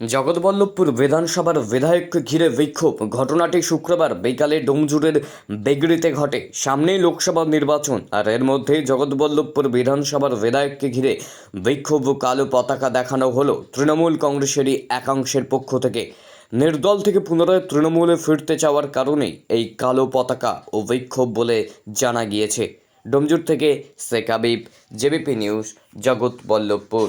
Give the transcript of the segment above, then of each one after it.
জগৎবল্লভপুর বিধানসভার বিধায়ককে ঘিরে বিক্ষোভ। ঘটনাটি শুক্রবার বিকালে ডোমজুরের বেগড়িতে ঘটে। সামনেই লোকসভা নির্বাচন, আর এর মধ্যে জগৎবল্লভপুর বিধানসভার বিধায়ককে ঘিরে বিক্ষোভ, কালো পতাকা দেখানো হলো তৃণমূল কংগ্রেসেরই একাংশের পক্ষ থেকে। নির্দল থেকে পুনরায় তৃণমূলে ফিরতে চাওয়ার কারণেই এই কালো পতাকা ও বিক্ষোভ বলে জানা গিয়েছে। ডোমজুর থেকে Sheikh JBP news, Jagatballavpur.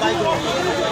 Bike